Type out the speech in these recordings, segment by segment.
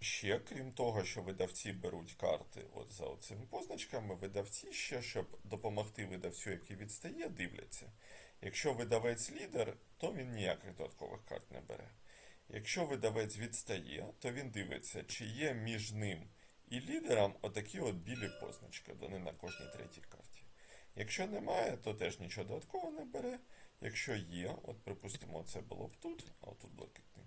ще, крім того, що видавці беруть карти от за цими позначками, видавці ще, щоб допомогти видавцю, який відстає, дивляться. Якщо видавець лідер, то він ніяких додаткових карт не бере. Якщо видавець відстає, то він дивиться, чи є між ним і лідером отакі от білі позначки, вони на кожній третій карті. Якщо немає, то теж нічого додаткового не бере. Якщо є, от припустимо, це було б тут, а тут блакитний,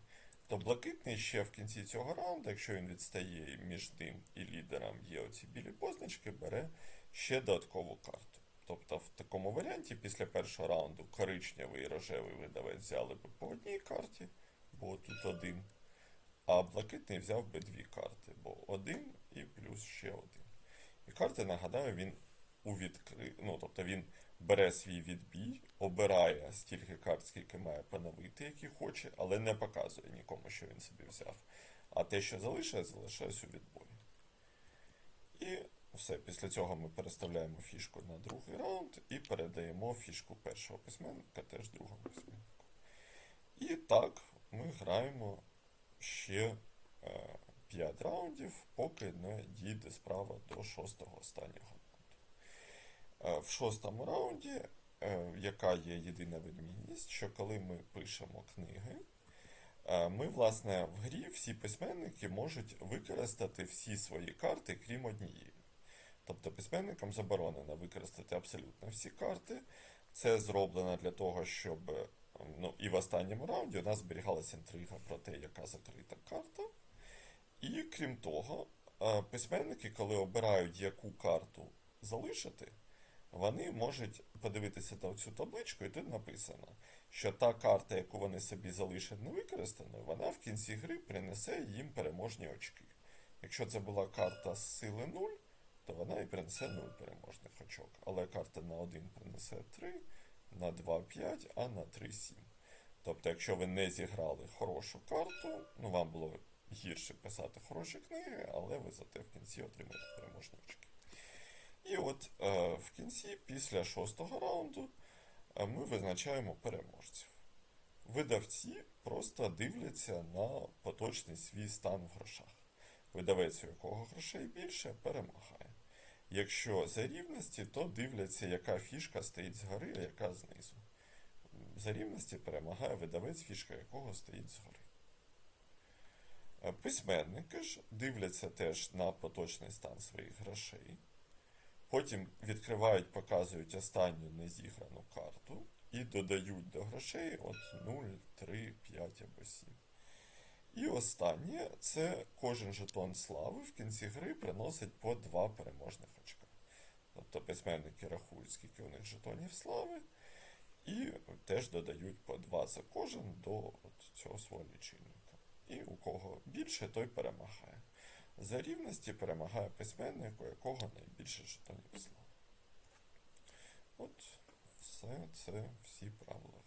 то блакитний ще в кінці цього раунду, якщо він відстає між ним і лідером є оці білі позначки, бере ще додаткову карту. Тобто в такому варіанті після першого раунду коричневий і рожевий видавець взяли б по одній карті, бо тут один. А блакитний взяв би дві карти, бо один і плюс ще один. І карти, нагадаю, він у відкри... ну, тобто він бере свій відбій, обирає стільки карт, скільки має поновити, які хоче, але не показує нікому, що він собі взяв. А те, що залишає, залишається у відбої. І все, після цього ми переставляємо фішку на другий раунд і передаємо фішку першого письменника теж другому письменнику. І так ми граємо ще е, 5 раундів, поки не дійде справа до шостого останнього. Е, в шостому раунді, е, яка є єдина відмінність, що коли ми пишемо книги, е, ми, власне, в грі всі письменники можуть використати всі свої карти, крім однієї. Тобто письменникам заборонено використати абсолютно всі карти. Це зроблено для того, щоб е, ну, і в останньому раунді у нас зберігалася інтрига про те, яка закрита карта. І крім того, е, письменники, коли обирають яку карту залишити, вони можуть подивитися на цю табличку, і тут написано, що та карта, яку вони собі залишать невикористаною, вона в кінці гри принесе їм переможні очки. Якщо це була карта з сили 0, то вона і принесе 0 переможних очок. Але карта на 1 принесе 3, на 2 5, а на 3 7. Тобто, якщо ви не зіграли хорошу карту, ну вам було гірше писати хороші книги, але ви зате в кінці отримаєте переможні очки. І от е, в кінці, після шостого раунду, е, ми визначаємо переможців. Видавці просто дивляться на поточний свій стан в грошах. Видавець, у якого грошей більше, перемагає. Якщо за рівності, то дивляться, яка фішка стоїть згори, а яка знизу. За рівності перемагає видавець, фішка якого стоїть згори. Е, Письменники ж дивляться теж на поточний стан своїх грошей. Потім відкривають, показують останню незіграну карту і додають до грошей от 0, 3, 5 або 7. І останнє це кожен жетон слави в кінці гри приносить по 2 переможних очка. Тобто письменники рахують, скільки у них жетонів слави, і теж додають по 2 за кожен до от цього свого лічильника. І у кого більше, той перемагає. За рівності перемагає письменник, у якого найбільше жетонів слова. От все це всі правила.